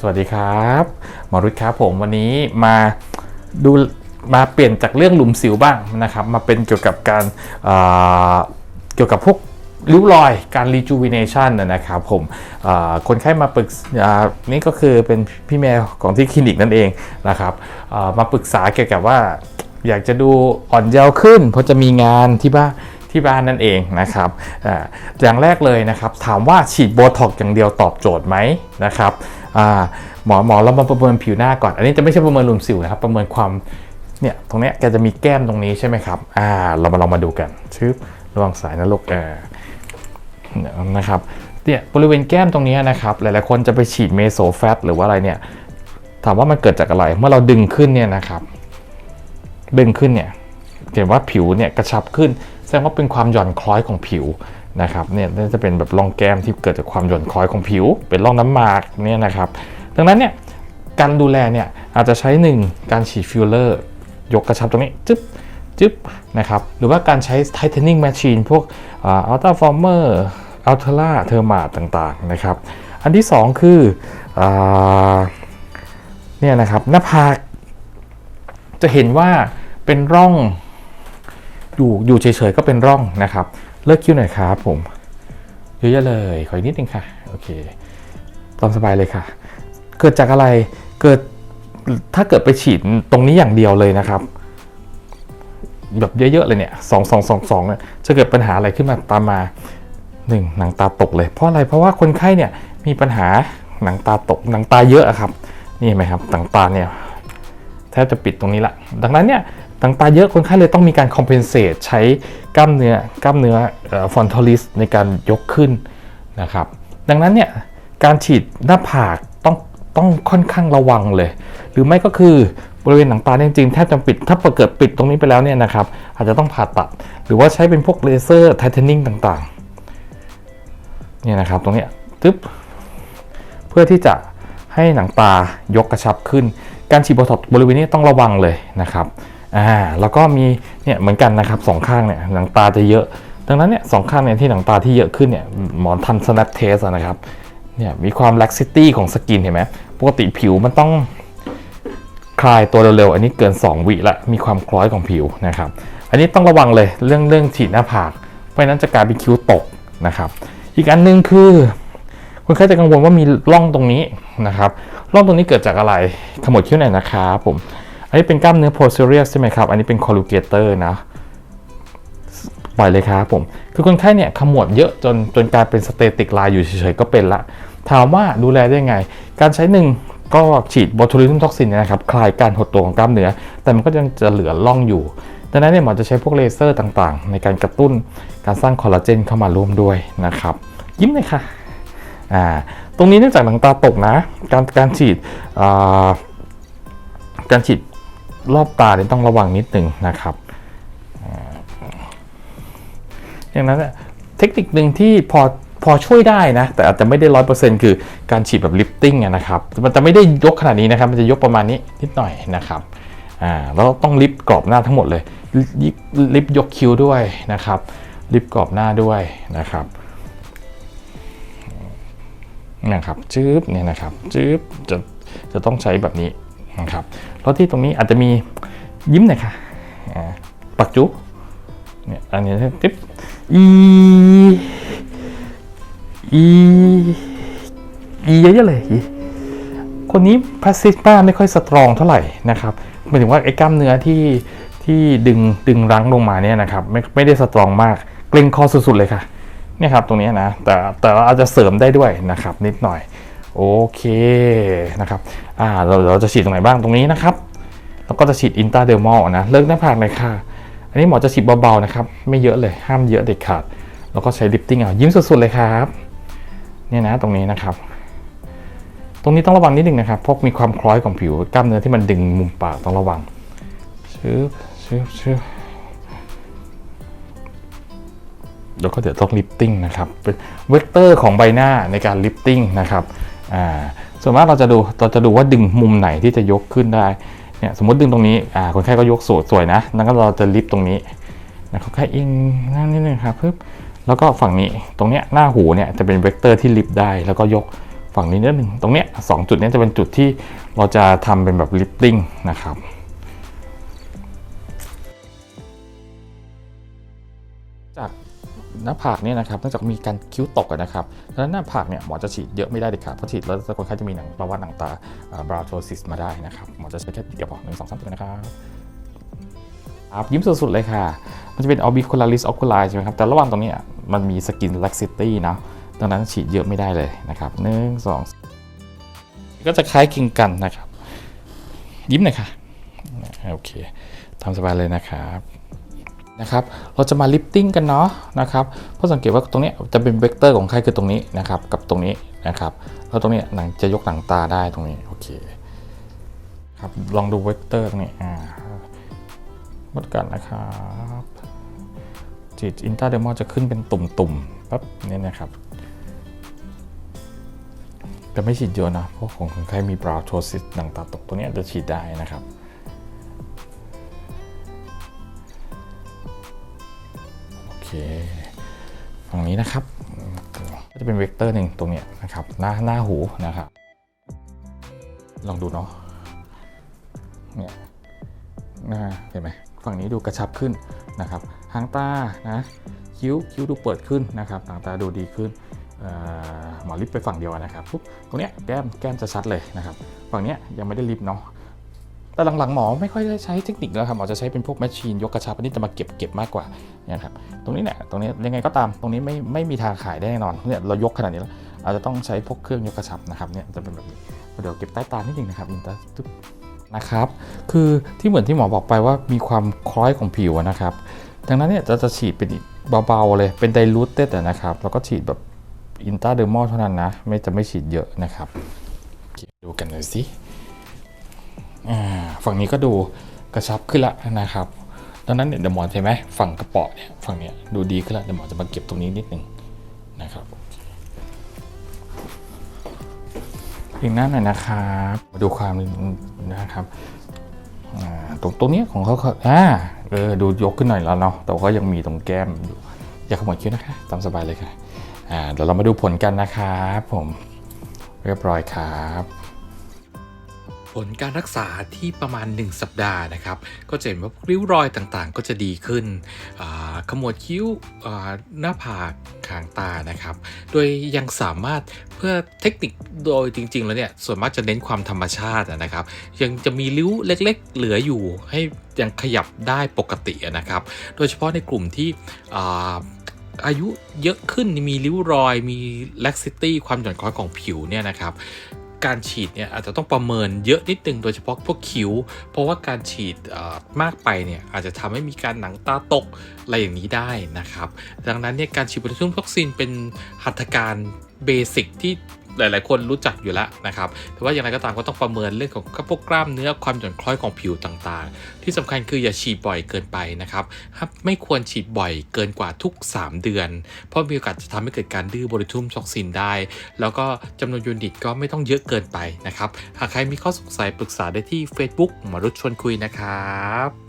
สวัสดีครับหมอรุตครับผมวันนี้มาดูมาเปลี่ยนจากเรื่องหลุมสิวบ้างนะครับ มาเป็นเกี่ยวกับการเอ่อเกี่ยวกับพวกริ้วรอยการ rejuvenation นะนะครับผมคนไข้มาปรึกษานี่ก็คือเป็นพี่แมวของที่คลินิกนั่นเองนะครับมาปรึกษาเกี่ยวกับว่าอยากจะดูอ่อนเยาว์ขึ้น เพราะจะมีงานที่บ้านที่บ้านนั่นเองนะครับออย่างแรกเลยนะครับ ถามว่าฉีดโบท็อกอย่างเดียวตอบโจทย์ไหมนะครับ หมอหมอเรามาประเมินผิวหน้าก่อน อันนี้จะไม่ใช่ประเมินหลุมสิวนะครับ ประเมินความเนี่ยตรงเนี้ยแกจะมีแก้มตรงนี้ใช่ไหมครับอ่าเรามาลองมาดูกันชึบระวังสายนะลูกเออเนี่ยนะครับเนี่ยบริเวณแก้มตรงนี้นะครับหลายๆคนจะไปฉีดเมโซแฟตหรือว่าอะไรเนี่ยถามว่ามันเกิดจากอะไรเมื่อเราดึงขึ้นเนี่ยนะครับ ดึงขึ้นเนี่ยเห็นว่าผิวเนี่ยกระชับขึ้น แสดงว่าเป็นความหย่อนคล้อยของผิว นะครับเนี่ยน่าจะเป็นแบบร่องแก้มที่เกิดจากความหย่อนคล้อยของผิว เป็นร่องน้ำหมากเนี่ยนะครับดังนั้นเนี่ยการดูแลเนี่ยอาจจะใช้หนึ่งการฉีดฟิลเลอร์ยกกระชับตรงนี้จึ๊บจึ๊บนะครับหรือว่าการใช้ tightening machine พวกอัลต a าฟอร์เมอร์อัลเทล่าเทอร์มาต่างๆนะครับอันที่ 2 คืออเนี่ยนะครับหน้าผากจะเห็นว่าเป็นร่องอยู่อยู่เฉยๆก็เป็นร่องนะครับ เลิกคิ้วหน่อยครับผมเยอะๆเลยขออีกนิดนึงค่ะโอเคตามสบายเลยค่ะ เกิดจากอะไรเกิดถ้าเกิดไปฉีดตรงนี้อย่างเดียวเลยนะครับแบบเยอะๆเลยเนี่ยสองสองสองสองเนี่ยจะเกิดปัญหาอะไรขึ้นมาตามมาหนึ่งหนังตาตกเลย เพราะอะไรเพราะว่าคนไข้เนี่ยมีปัญหาหนังตาตกหนังตาเยอะอะครับ นี่เห็นไหมครับหนังตาเนี่ยแทบจะปิดตรงนี้ละ ดังนั้นเนี่ย ต่างตาเยอะคนไข้เลยต้องมีการ compensate ใช้กล้ามเนื้อกล้ามเนื้อฟอนทอลิสในการยกขึ้นนะครับ ดังนั้นเนี่ยการฉีดหน้าผากต้องต้องค่อนข้างระวังเลย หรือไม่ก็คือบริเวณหนังตาจริงๆแทบจะปิด ถ้าเกิดปิดตรงนี้ไปแล้วเนี่ยนะครับ อาจจะต้องผ่าตัด หรือว่าใช้เป็นพวกเลเซอร์ไทเทนิ่งต่างๆเนี่ยนะครับตรงนี้ตึ๊บเพื่อที่จะให้หนังตายกกระชับขึ้น การฉีดโบท็อกบริเวณนี้ต้องระวังเลยนะครับ อ่าแล้วก็มีเนี่ยเหมือนกันนะครับสองข้างเนี่ยหนังตาจะเยอะ ดังนั้นเนี่ยสองข้างเนี่ยที่หนังตาที่เยอะขึ้นเนี่ยหมอนทัน snap test นะครับเนี่ยมีความ laxity ของสกินเห็นไหมปกติผิวมันต้องคลายตัวเร็วๆ อันนี้เกิน 2 วิละ มีความคล้อยของผิวนะครับ อันนี้ต้องระวังเลยเรื่องเรื่องฉีดหน้าผาก เพราะนั้นจะกลายเป็นคิ้วตกนะครับ อีกอันหนึงคือคนไข้จะกังวลว่ามีร่องตรงนี้นะครับ ร่องตรงนี้เกิดจากอะไร ขมวดคิ้วหนนะครับผม อันนี้เป็นกล้ามเนื้อ posterior ใช่ไหมครับ อันนี้เป็น colligator นะ ปล่อยเลยครับผม คือคนไข้เนี่ยขมวดเยอะจนจนกลายเป็นสเตติกลน์อยู่เฉยๆก็เป็นละ ถามว่าดูแลได้ไง การใช้หนึ่งก็ฉีดบอทูลิซึมท็อกซินนะครับ คลายการหดตัวของกล้ามเนื้อ แต่มันก็ยังจะเหลือร่องอยู่ ดังนั้นเนี่ยหมอจะใช้พวกเลเซอร์ต่างๆ ในการกระตุ้นการสร้างคอลลาเจนเข้ามาร่วมด้วยนะครับ ยิ้มเลยค่ะ อ่า ตรงนี้เนื่องจากหนังตาตกนะ การการฉีดอ่าการฉีด รอบตาเนี่ยต้องระวังนิดหนึ่งนะครับอย่างนั้นเทคนิคหนึ่งที่พอพอช่วยได้นะ แต่อาจจะไม่ได้ร้อยเปอร์เซ็นต์คือการฉีดแบบลิฟติ้งนะครับมันจะไม่ได้ยกขนาดนี้นะครับ มันจะยกประมาณนี้นิดหน่อยนะครับอ่าแล้วต้องลิฟต์กรอบหน้าทั้งหมดเลยลิฟต์ลิฟยกคิ้วด้วยนะครับลิฟต์กรอบหน้าด้วยนะครับนะครับจื๊บเนี่ยนะครับจื๊บจะจะต้องใช้แบบนี้ นะครับแล้วที่ตรงนี้อาจจะมียิ้มหน่อยค่ะปักจุเนี่ยอันนี้ติ๊บอีอีอีเยอะๆเลยคนนี้พาสซิสป้าไม่ค่อยสตรองเท่าไหร่นะครับหมายถึงว่าไอ้กล้ามเนื้อที่ที่ดึงดึงรั้งลงมาเนี่ยนะครับไม่ไม่ได้สตรองมากเกรงคอสุดๆเลยค่ะเนี่ยครับตรงนี้นะแต่แต่เราอาจจะเสริมได้ด้วยนะครับนิดหน่อย โอเคนะครับอ่าเราเราจะฉีดตรงไหนบ้างตรงนี้นะครับ แล้วก็จะฉีดอินตาเดอร์มอลนะเลิกหน้าผากเลยค่ะ อันนี้หมอจะฉีดเบาๆนะครับ ไม่เยอะเลยห้ามเยอะเด็ดขาด แล้วก็ใช้ลิฟติ้งเอายิ้มสุดๆเลยครับเนี่ยนะตรงนี้นะครับ ตรงนี้ต้องระวังนิดนึงนะครับเพราะมีความคล้อยของผิวกล้ามเนื้อที่มันดึงมุมปากต้องระวังชื้อชื้อชื้อแล้วก็เดี๋ยวต้องลิฟติ้งนะครับเป็นเวกเตอร์ของใบหน้าในการลิฟติ้งนะครับ อ่าส่วนมากเราจะดูเราจะดูว่าดึงมุมไหนที่จะยกขึ้นได้เนี่ยสมมติดึงตรงนี้อ่าคนไข้ก็ยกสวยสวยนะแล้วก็เราจะลิฟตรงนี้นะคนไข้อิงนั่นนิดนึงครับปึ๊บแล้วก็ฝั่งนี้ตรงเนี้ยหน้าหูเนี่ยจะเป็นเวกเตอร์ที่ลิฟได้ แล้วก็ยกฝั่งนี้นิดนึงตรงเนี้ยสองจุดนี้จะเป็นจุดที่เราจะทำเป็นแบบลิฟติ้งนะครับ จากหน้าผากเนี่ยนะครับเนื่องจากมีการคิ้วตกนะครับดังนั้นหน้าผากเนี่ยหมอจะฉีดเยอะไม่ได้เด็ดขาดเพราะฉีดแล้วคนไข้จะมีหนังประวัติหนังตาบราโทซิสมาได้นะครับหมอจะใช้แค่เดียวพอหนึ่งสองสามตัวนะครับครับยิ้มสุดๆเลยค่ะ มันจะเป็น orbicularis oculi ใช่ไหมครับ แต่ระหว่างตรงนี้มันมี skin laxity นะดังนั้นฉีดเยอะไม่ได้เลยนะครับหนึ่งสองก็จะคล้ายคลึงกันนะครับ ยิ้มหน่อยค่ะ โอเคทำสบายเลยนะครับ นะครับ เราจะมาลิฟติ้งกันเนาะนะครับ เพราะสังเกตว่าตรงนี้จะเป็นเวกเตอร์ของไข้คือตรงนี้นะครับ กับตรงนี้นะครับ แล้วตรงนี้หนังจะยกหนังตาได้ตรงนี้โอเคครับ ลองดูเวกเตอร์ตรงนี้อ่าวัดกันนะครับจิตอินเตาเดมอจะขึ้นเป็นตุ่มๆปั๊บเนี่ยนะครับแต่ไม่ฉีดเยอะนะ เพราะของคนไข้มีบราวโทซิสหนังตาตกตัวนี้จะฉีดได้นะครับ ฝั่งนี้นะครับ ก็จะเป็นเวกเตอร์หนึ่งตรงเนี้ยนะครับ หน้าหน้าหูนะครับ ลองดูเนาะ เนี่ยหน้าเห็นไหมฝั่งนี้ดูกระชับขึ้นนะครับ หางตา นะ คิ้ว คิ้วดูเปิดขึ้นนะครับหางตาดูดีขึ้นหมอลิฟไปฝั่งเดียวนะครับปุ๊บตรงเนี้ยแก้มแก้มจะชัดเลยนะครับ ฝั่งเนี้ยยังไม่ได้ลิฟเนาะ แต่หลังๆหมอไม่ค่อยได้ใช้เทคนิคแล้วครับหมอจะใช้เป็นพวกแมชชีนยกกระชับอันนี้จะมาเก็บเก็บมากกว่านี่ครับตรงนี้เนี่ยตรงนี้ยังไงก็ตามตรงนี้ไม่ไม่มีทางขายได้แน่นอนเนี่ยเรายกขนาดนี้แล้วอาจจะต้องใช้พวกเครื่องยกกระชับนะครับเนี่ยจะเป็นแบบนี้เดี๋ยวเก็บใต้ตานิดนึงนะครับอินเตอร์ตึ๊บนะครับ คือที่เหมือนที่หมอบอกไปว่ามีความคล้อยของผิวนะครับ ดังนั้นเนี่ยจะจะฉีดเป็นเบาๆเลยเป็นไดรูทเต็ดนะครับ แล้วก็ฉีดแบบอินตาเดอร์มอลเท่านั้นนะ ไม่จะไม่ฉีดเยอะนะครับ ดูกันหน่อยสิ ฝั่งนี้ก็ดูกระชับขึ้นละนะครับ ดังนั้นเนี่ยเดี๋ยวหมอนใช่ไหมฝั่งกระเป๋อเนี่ยฝั่งเนี้ยดูดีขึ้นละเดี๋ยวหมอนจะมาเก็บตรงนี้นิดนึงนะครับอีกหน้าหน่อยนะครับมาดูความนะครับตรงตรงนี้ของเขาเขาอ่าเออดูยกขึ้นหน่อยแล้วเนาะแต่ว่าก็ยังมีตรงแก้มอยู่อย่าขมวดคิ้วนะคะตามสบายเลยค่ะอ่าเดี๋ยวเรามาดูผลกันนะครับผมเรียบร้อยครับ ลการรักษาที่ประมาณ 1 สัปดาห์นะครับ ก็จะเห็นว่าริ้วรอยต่างๆ ก็จะดีขึ้นขมวดคิ้วหน้าผากขางตานะครับ โดยยังสามารถเพื่อเทคนิคโดยจริง ๆ แล้วเนี่ยส่วนมากจะเน้นความธรรมชาตินะครับ ยังจะมีริ้วเล็ก ๆ เหลืออยู่ให้ยังขยับได้ปกตินะครับ โดยเฉพาะในกลุ่มที่อายุเยอะขึ้นมีริ้วรอยมี laxity ความหย่อนคล้อยของผิวเนี่ยนะครับ การฉีดเนี่ยอาจจะต้องประเมินเยอะนิดนึงโดยเฉพาะพวกคิ้ว เพราะว่าการฉีดมากไปเนี่ยอาจจะทำให้มีการหนังตาตกอะไรอย่างนี้ได้นะครับ ดังนั้นเนี่ยการฉีดโบทูลินวัคซีนเป็นหัตถการเบสิกที่ หลาย ๆ คนรู้จักอยู่แล้วนะครับแต่ว่าอย่างไรก็ตามก็ต้องประเมินเรื่องของพวกกล้ามเนื้อความหย่อนคล้อยของผิวต่าง ๆ ที่สำคัญคืออย่าฉีดบ่อยเกินไปนะครับไม่ควรฉีดบ่อยเกินกว่าทุก 3 เดือน เพราะมีโอกาสจะทำให้เกิดการดื้อบริทุมท็อกซินได้ แล้วก็จำนวนยูนิตก็ไม่ต้องเยอะเกินไปนะครับ หากใครมีข้อสงสัยปรึกษาได้ที่ Facebook หมอรุชชวนคุยนะครับ